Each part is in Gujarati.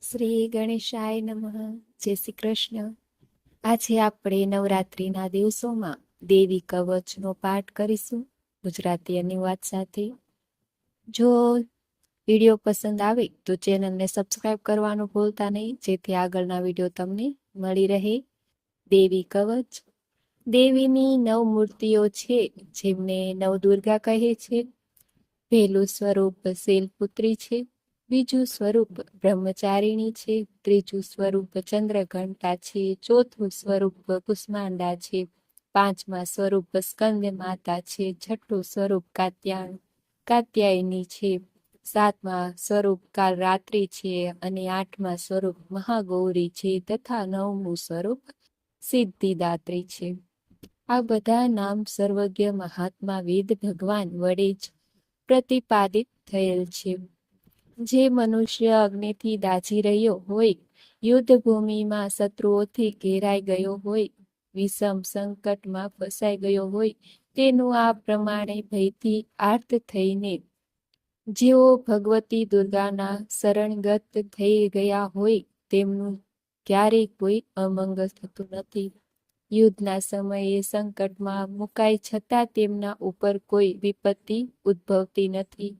શ્રી ગણેશાય નમઃ. જય શ્રી કૃષ્ણ. આજે આપણે નવરાત્રિના દિવસોમાં દેવી કવચનો પાઠ કરીશું. ગુજરાતી અનુવાદ સાથે. જો વીડિયો પસંદ આવે તો ચેનલને સબસ્ક્રાઇબ કરવાનું ભૂલતા નહીં. જેથી આગળના વીડિયો તમને મળી રહે. દેવી કવચ. દેવીની નવ મૂર્તિઓ છે, જેમને નવદુર્ગા કહે છે. પહેલું સ્વરૂપ શૈલપુત્રી છે. બીજું સ્વરૂપ બ્રહ્મચારિણી છે, ત્રીજું સ્વરૂપ ચંદ્રઘંટા છે, ચોથું સ્વરૂપ કુષ્માંડા છે, પાંચમા સ્વરૂપ સ્કંદ માતા છે, છઠ્ઠું સ્વરૂપ કાત્યાણ કાત્યાયની છે, સાતમા સ્વરૂપ કાલ રાત્રિ છે અને આઠમા સ્વરૂપ મહાગૌરી છે તથા નવમું સ્વરૂપ સિદ્ધિદાત્રી છે. આ બધા નામ સર્વજ્ઞ મહાત્મા વેદ ભગવાન વડે જ પ્રતિપાદિત થયેલ છે. જે મનુષ્ય અગ્નિથી દાઝી રહ્યો હોય યુદ્ધ ભૂમિમાં શત્રુઓથી ઘેરાઈ ગયો હોય, વિષમ સંકટમાં ફસાઈ ગયો હોય, તેનું આ પ્રમાણે ભયથી આર્ત થઈને જેઓ ભગવતી દુર્ગાના શરણગત થઈ ગયા હોય, તેમનું ક્યારેય કોઈ અમંગલ થતું નથી. યુદ્ધના સમયે સંકટમાં મુકાય છતાં તેમના ઉપર કોઈ વિપત્તિ ઉદ્ભવતી નથી.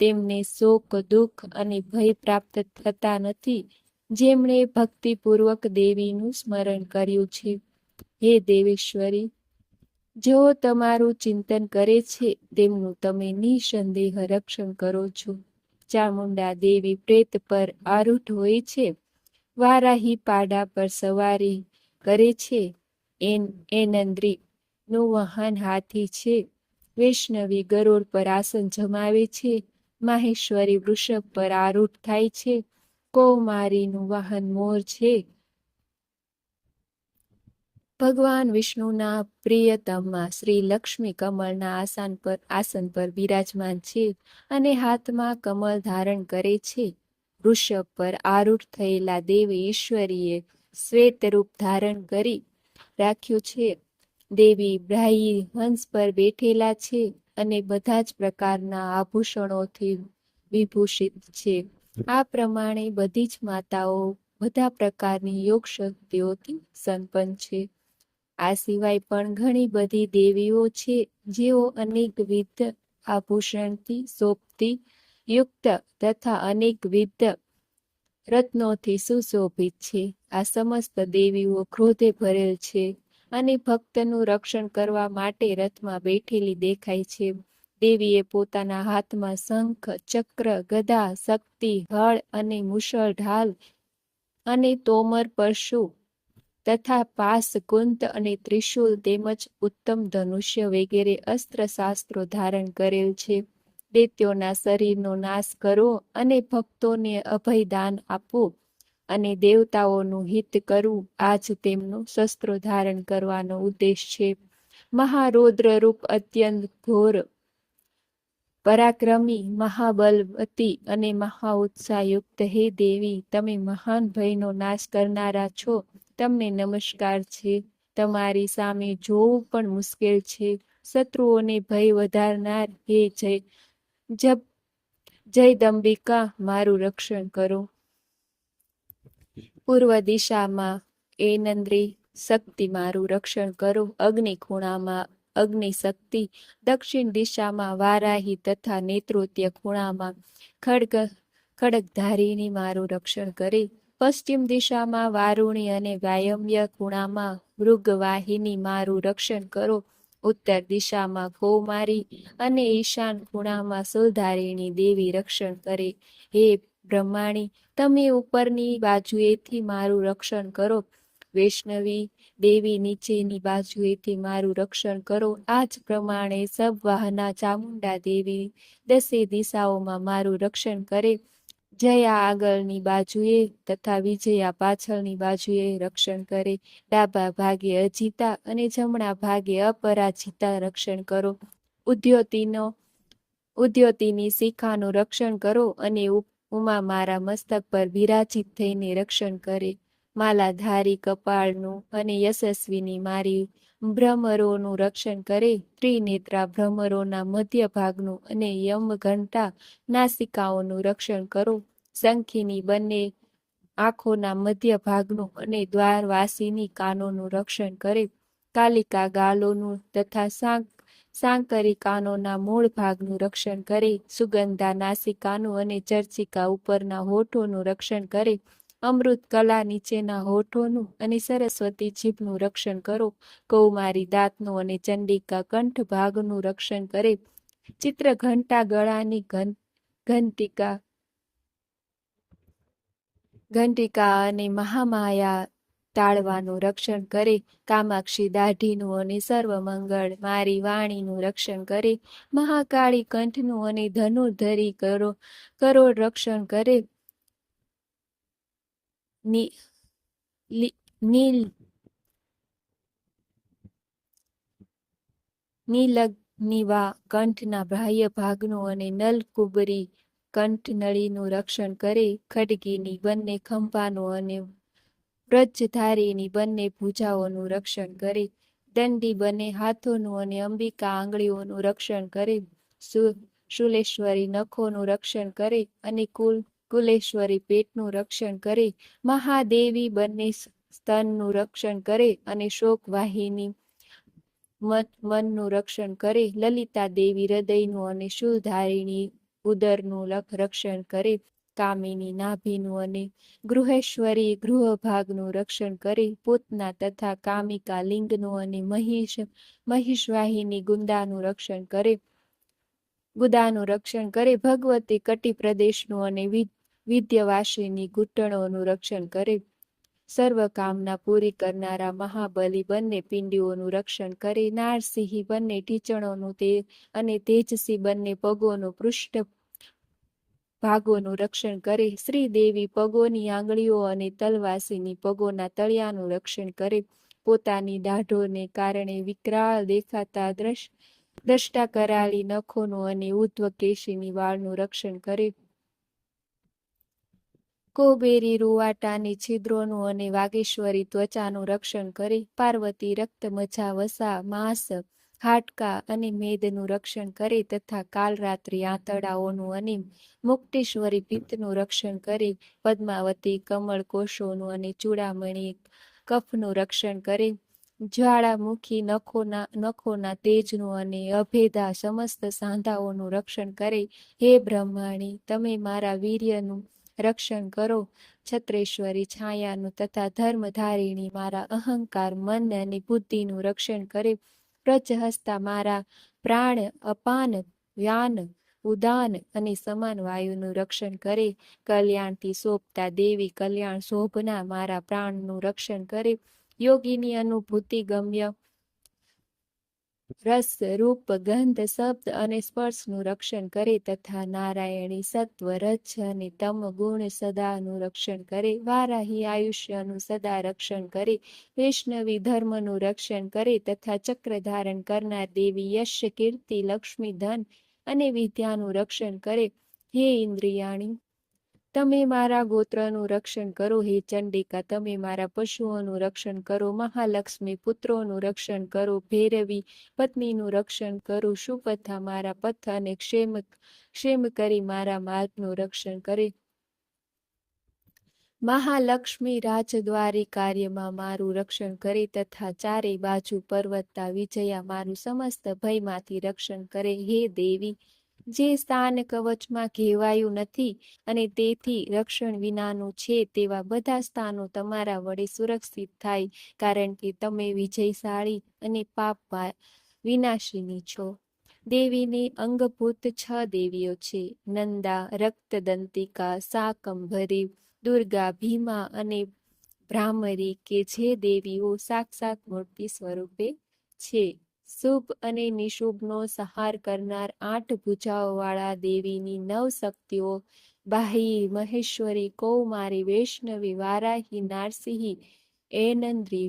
તેમને શોક દુઃખ અને ભય પ્રાપ્ત થતા નથી. જેમણે ભક્તિપૂર્વક દેવીનું સ્મરણ કર્યું છે. હે દેવેશ્વરી જેઓ તમારું ચિંતન કરે છે, તેમનું તમે નિસંદેહ રક્ષણ કરો છો. ચામુંડા દેવી પ્રેત પર આરૂઢ હોય છે. વારાહી પાડા પર સવારી કરે છે. એન, એનંદ્રી નું વાહન હાથી છે. વૈષ્ણવી ગરોળ પર આસન જમાવે છે. માહેશ્વરી વૃષભ પર આરૂઢ થાય છે. કૌમારીનું વાહન મોર છે. ભગવાન વિષ્ણુના પ્રિયતમમાં શ્રી લક્ષ્મી કમળના આસન પર આસન પર બિરાજમાન છે અને હાથમાં કમળ ધારણ કરે છે. વૃષભ પર આરૂઢ થયેલા દેવી ઈશ્વરીએ શ્વેત રૂપ ધારણ કરી રાખ્યું છે. દેવી બ્રાહી હંસ પર બેઠેલા છે. અને બધા જ પ્રકારના આભૂષણોથી વિભૂષિત છે. આ પ્રમાણે બધી જ માતાઓ બધા પ્રકારની યોગ શક્તિઓથી સંપન્ન છે. આ સિવાય પણ ઘણી બધી દેવીઓ છે, જેઓ અનેકવિધ આભૂષણથી શોભતી, યુક્ત તથા અનેકવિધ રત્નોથી સુશોભિત છે. આ સમસ્ત દેવીઓ ક્રોધે ભરેલ છે. અને ભક્તનું રક્ષણ કરવા માટે રથમાં બેઠેલી દેખાય છે. દેવીએ પોતાના હાથમાં શંખ, ચક્ર, ગદા, શક્તિ, હળ અને મુશળ ઢાલ અને તોમર, પરશુ તથા પાસ, કુંત અને ત્રિશુલ તેમજ ઉત્તમ ધનુષ્ય વગેરે અસ્ત્ર શાસ્ત્રો ધારણ કરેલ છે. દૈત્યોના શરીરનો નાશ કરો અને ભક્તોને અભયદાન આપો. અને દેવતાઓનું હિત કરવું આ જ તેમનું શસ્ત્રો ધારણ કરવાનો ઉદ્દેશ છે. મહારૌદ્ર રૂપ અત્યંત ઘોર, પરાક્રમી, મહાબલવતી અને મહા ઉત્સાહયુક્ત હે દેવી, તમે મહાન ભયનો નાશ કરનારા છો. તમને નમસ્કાર છે. તમારી સામે જોવું પણ મુશ્કેલ છે. શત્રુઓને ભય વધારનાર હે જય, જબ, જય દંબિકા, મારું રક્ષણ કરો. પૂર્વ દિશામાં એ નંદ્રી શક્તિ મારું રક્ષણ કરો. અગ્નિ ખૂણામાં અગ્નિ શક્તિ, દક્ષિણ દિશામાં વારાહી તથા નેત્રોત્ય ખૂણામાં ખડગ ખડગધારીની મારું રક્ષણ કરે. પશ્ચિમ દિશામાં વારુણી અને વાયમ્ય ખૂણામાં મૃગવાહિની મારું રક્ષણ કરો. ઉત્તર દિશામાં કૌમારી અને ઈશાન ખૂણામાં સુધારીણી દેવી રક્ષણ કરે. હે બ્રહ્માણી, તમે ઉપરની બાજુએથી મારું રક્ષણ કરો. વૈષ્ણવી દેવી નીચેની બાજુએથી મારું રક્ષણ કરો. આ જ પ્રમાણે સબવાહના ચામુંડા દેવી દસે દિશાઓમાં મારું રક્ષણ કરે. જયા આગળની બાજુએ તથા વિજયા પાછળની બાજુએ રક્ષણ કરે. ડાબા ભાગે અજીતા અને જમણા ભાગે અપરાજિતા રક્ષણ કરો. ઉદ્યોતિનો, ઉદ્યોતિની શિખાનું રક્ષણ કરો અને ઉમા મારા મસ્તક પર બિરાજિત થઈને રક્ષણ કરે. માલાધારી કપાળનું અને યશસ્વીની મારી ભ્રમરોનું રક્ષણ કરે. ત્રિનેત્રા ભ્રમરોના મધ્ય ભાગનું અને યમ ઘંટા નાસિકાઓનું રક્ષણ કરો. શંખીની બંને આંખોના મધ્ય ભાગનું અને દ્વારવાસીની કાનોનું રક્ષણ કરે. કાલિકા ગાલોનું તથા સાંક સાંકરી કાનોના મૂળ ભાગનું રક્ષણ કરે, સુગંધા નાસિકાનું અને ચર્ચિકા ઉપરના હોઠોનું રક્ષણ કરે, અમૃત કલા નીચેના હોઠોનું અને સરસ્વતી જીભનું રક્ષણ કરો, કૌમારી દાંતનું અને ચંડિકા કંઠ ભાગનું રક્ષણ કરે, ચિત્ર ઘંટા ગળાની ઘન, ઘંટિકા ઘંટિકા અને મહામાયા તાળવાનું રક્ષણ કરે. કામાક્ષી દાઢીનું અને સર્વમંગળ મારી વાણીનું રક્ષણ કરે. મહાકાળી કંઠનું અને ધનુર્ધરી કરો. કરોડ રક્ષણ કરે. નીલ, નીલગ્નિવા કંઠના બાહ્ય ભાગનું અને નલકુબરી કંઠનળીનું રક્ષણ કરે. ખડગીની બંને ખંભાનું અને વ્રજધારીની બંને ભૂજાઓનું રક્ષણ કરે, દંડી બંને હાથોનું અને અંબિકા આંગળીઓનું રક્ષણ કરે શુલેશ્વરી નખોનું રક્ષણ કરે અને કુલ, કુલેશ્વરી પેટનું રક્ષણ કરે, મહાદેવી બંને સ્તનનું રક્ષણ કરે અને શોકવાહિની મનનું રક્ષણ કરે, લલિતા દેવી હૃદયનું અને શુલધારીની ઉદરનું રક્ષણ કરે કામિની નાભીનું અને ગૃહેશ્વરી ગૃહભાગનું રક્ષણ કરે પૂતના તથા કામિકા લિંગનું અને મહિષ મહિષવાહિની ગુંદાનું રક્ષણ કરે ગુદાનું રક્ષણ કરે ભગવતી કટી પ્રદેશનું અને વિદ્યવાસીની ઘૂંટણોનું રક્ષણ કરે સર્વ કામના પૂરી કરનારા મહાબલી બંને પિંડીઓનું રક્ષણ કરે, નારસિંહ બંને ટીચણોનું તે અને તેજસી બંને પગોનું પૃષ્ઠ ભાગોનું રક્ષણ કરે. શ્રીદેવી પગોની આંગળીઓ અને તલવાસીની પગોના તળિયાનું રક્ષણ કરે. પોતાની દાઢોને કારણે વિકરાળ દેખાતા દ્રશ, દ્રષ્ટા કરાળી નખોનું અને ઉર્ધ્વ કેશીની વાળનું રક્ષણ કરે. કોબેરી, રૂવાટાની છિદ્રોનું અને વાગેશ્વરી ત્વચાનું રક્ષણ કરે. પાર્વતી રક્ત મજા વસા, માંસ હાડકા અને મેદનું રક્ષણ કરે તથા કાલરાત્રિ આંતરડાઓનું અને મુક્તેશ્વરી પિત્તનું રક્ષણ કરે પદ્માવતી, કમળ કોષોનું અને ચૂડામણી કફનું રક્ષણ કરે જ્વાળામુખી નખોના નખોના તેજનું અને અભેદા સમસ્ત સાંધાઓનું રક્ષણ કરે. હે બ્રહ્માણી, તમે મારા વીર્યનું રક્ષણ કરો. છત્રેશ્વરી છાયાનું તથા ધર્મધારીણી મારા અહંકાર, મન અને બુદ્ધિનું રક્ષણ કરે. પ્રજહસ્તા મારા પ્રાણ અપાન, વ્યાન, ઉદાન અને સમાન વાયુનું રક્ષણ કરે. કલ્યાણથી શોભતા દેવી કલ્યાણ શોભના મારા પ્રાણનું રક્ષણ કરે. યોગીની અનુભૂતિ ગમ્ય રસ, રૂપ, ગંધ, શબ્દ અને સ્પર્શનું રક્ષણ કરે તથા નારાયણી સત્વ રજ અને તમ ગુણ સદાનું રક્ષણ કરે. વારાહી આયુષ્યનું સદા રક્ષણ કરે. વૈષ્ણવી ધર્મનું રક્ષણ કરે તથા ચક્ર ધારણ કરનાર દેવી યશ, કીર્તિ, લક્ષ્મી, ધન અને વિદ્યાનું રક્ષણ કરે. હે ઇન્દ્રિયાણી તમે મારા ગોત્રનું રક્ષણ કરો, હે ચંડિકા, તમે મારા પશુઓનું રક્ષણ કરો, મહાલક્ષ્મી પુત્રોનું રક્ષણ કરો, ભૈરવી પત્નીનું રક્ષણ કરો, સુપથા મારા પથ અને ક્ષેમ ક્ષેમ કરી મારા માર્ગનું રક્ષણ કરે. મહાલક્ષ્મી રાજદ્વારી કાર્યમાં મારું રક્ષણ કરે તથા ચારે બાજુ પર્વતતા વિજયા મારું સમસ્ત ભયમાંથી રક્ષણ કરે, હે દેવી જે સ્થાન કવચમાં કહેવાયું નથી અને તેથી રક્ષણ વિનાનું છે તેવા બધા સ્થાનો તમારા વડે સુરક્ષિત થાય, કારણ કે તમે વિજયશાળી અને પાપ વિનાશીની છો. દેવીની અંગભૂત છ દેવીઓ છે, નંદા, રક્તદંતિકા શાકંભરી દુર્ગા, ભીમા અને ભ્રામરી કે જે દેવીઓ સાક્ષાત મૂર્તિ સ્વરૂપે છે. શુભ અને નિશુભનો સહાર કરનાર આઠ ભૂજાઓવાળા દેવીની નવ શક્તિઓ બાહી મહેશ્વરી, કૌમારી, વૈષ્ણવી, વારાહી, નારસિંહી એનંદ્રી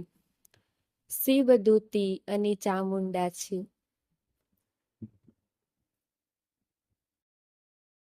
શિવદૂતી અને ચામુંડા છે.